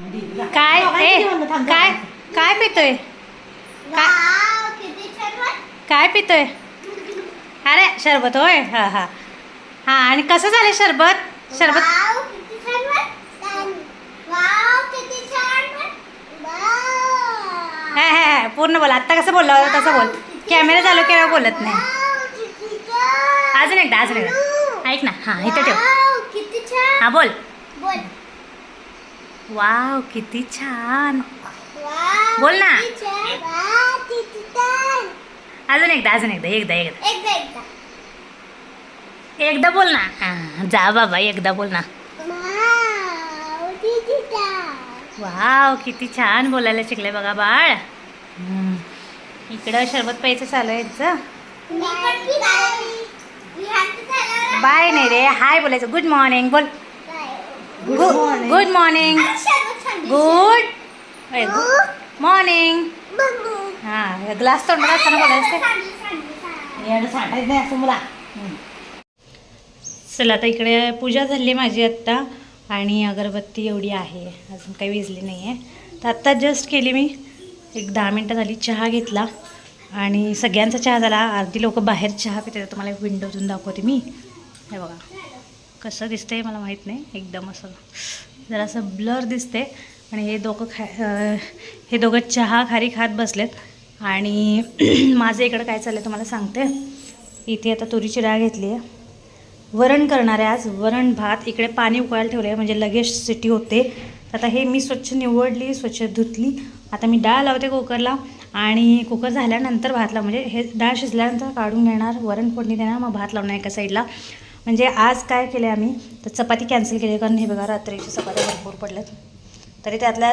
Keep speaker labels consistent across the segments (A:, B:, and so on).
A: काय? ए काय? काय पितोय? काय? पितोय? अरे शरबत होय? हा हा. हा आणि कसं झालं शरबत? शरबत
B: वाव, किती छान वाट- वाव, किती छान वाट- वाव.
A: हा हा हा पूर्ण बोल. आत्ता कसं बोलला होता तसं बोल. कॅमेरा चालू केल्यावर बोलत नाही. अजून एकदा अजून एकदा. ऐक ना. हा इथं ठेव.
B: वाव, किती छान.
A: हा बोल.
B: बोल.
A: वाव किती छान बोल ना. अजून एकदा अजून एकदा एकदा एकदा
B: एकदा
A: बोल ना हा, जा बाबा एकदा बोल ना
B: वाव, किती छान.
A: बोलायला शिकले बघा बाळ. इकडं शरबत प्यायचं चालू आहे याचं. बाय नाही रे हाय बोलायचं. गुड मॉर्निंग बोल? Good morning. Good morning. हा ग्लास तोंडात असताना बोलायचं सांगायचं असं मला चला आता इकडे पूजा झाली माझी आत्ता. आणि अगरबत्ती एवढी आहे. अजून काही विजली नाही आहे तर आत्ता जस्ट केली मी. एक दहा मिनटं झाली. चहा घेतला. आणि सगळ्यांचा चहा झाला. अर्धी लोक बाहेर चहा पिते तुम्हाला विंडोतून दाखवते मी. हे बघा. कसं दिसतंय मला माहीत नाही. एकदम असं जरासं ब्लर दिसते आणि हे दोघं खा हे दोघं चहा खारी खात बसलेत. आणि माझं इकडं काय चाललं तुम्हाला सांगते. इथे आता तुरीची डाळ घेतली आहे. वरण करणार आहे आज. वरण भात. इकडे पाणी उकळायला ठेवलं आहे म्हणजे लगेच सिटी होते. तर आता हे मी स्वच्छ निवडली स्वच्छ धुतली. आता मी डाळ लावते कुकरला. आणि कुकर झाल्यानंतर भात लाव म्हणजे हे डाळ शिजल्यानंतर काढून घेणार. वरण फोडणी देणार. मग भात लावणार एका साईडला म्हणजे आज काय केले आम्ही? तर चपाती कॅन्सल केली कारण हे बघा रात्रीची चपात्या भरपूर पडल्यात. तरी त्यातल्या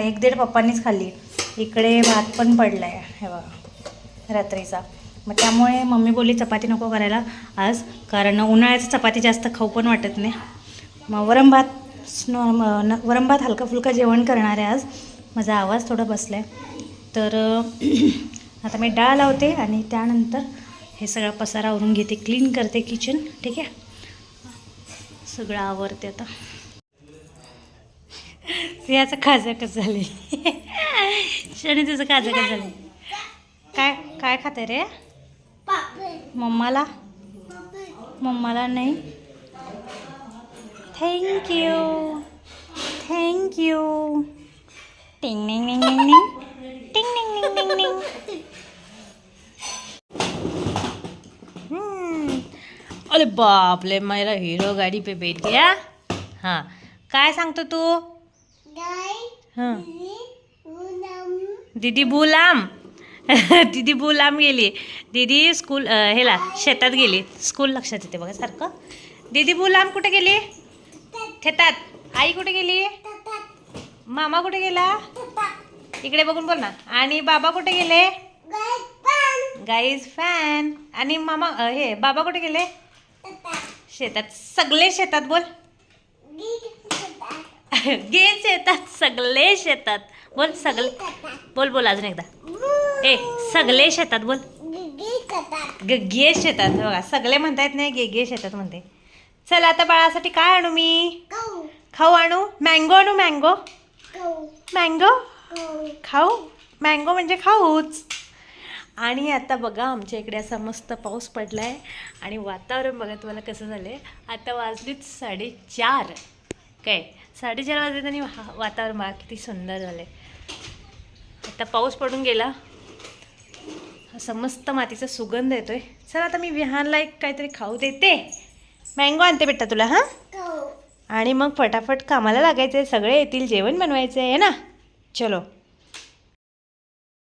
A: एक दीड पप्पांनीच खाल्ली. इकडे भात पण पडला आहे हे बघा रात्रीचा. मग त्यामुळे मम्मी बोलली चपाती नको करायला आज कारण उन्हाळ्याचं चपाती जास्त खाऊ पण वाटत नाही. मग वरम भात नॉर्म न- वरण भात हलका फुलका जेवण करणार आहे आज. माझा आवाज थोडा बसला आहे तर आता मी डाळ लावते आणि त्यानंतर हे सगळा पसारा आवरून घेते. क्लीन करते किचन ठीक आहे? सगळं आवरते आता. याचं खाजं कसं झाले शनी तुझं खाजं कसं झालं काय काय खाते रे? मम्माला? मम्माला नाही? थँक्यू थँक्यू अरे बापले मेरा हीरो गाडी पे बैठ गया. हां. काय सांगतो तू?
B: गाय,
A: हां. दीदी बुलाम. दीदी बुलाम. गेली. दीदी स्कूल हेला शेतात गेली. स्कूल लक्षात येते बघा सारखं. दीदी बुलाम कुठे गेली? शेतात. आई कुठे गेली? मामा कुठे गेला. इकडे बघून बोल ना. आणि बाबा कुठे गेले? गाईज फॅन आणि मामा हे बाबा कुठे गेले. शेतात सगळे शेतात बोल.
B: गी
A: शेतात. सगळे शेतात. बोल सगळे. बोल बोल अजून एकदा. ए सगळे शेतात बोल.
B: गी-
A: शेतात बघा सगळे म्हणतायत नाही गे गे शेतात म्हणते. चल आता बाळासाठी काय आणू मी? खाऊ. आणू? मँगो आणू मँगो? मँगो. खाऊ? मँगो म्हणजे खाऊच. आणि आता बघा आमच्या इकडे असा मस्त पाऊस पडला आहे आणि वातावरण बघा तुम्हाला कसं झालं आहे आता वाजलीच साडेचार. काय? साडेचार वाजले आणि वातावरण बघा किती सुंदर झालं आहे आता पाऊस पडून गेला. असं मस्त मातीचा सुगंध येतोय. चल आता मी विहानला एक काहीतरी खाऊ देते. मँगो आणते बेटा तुला हां?
B: गहू.
A: आणि मग फटाफट कामाला लागायचं आहे सगळे येतील जेवण बनवायचं आहे ना? चलो.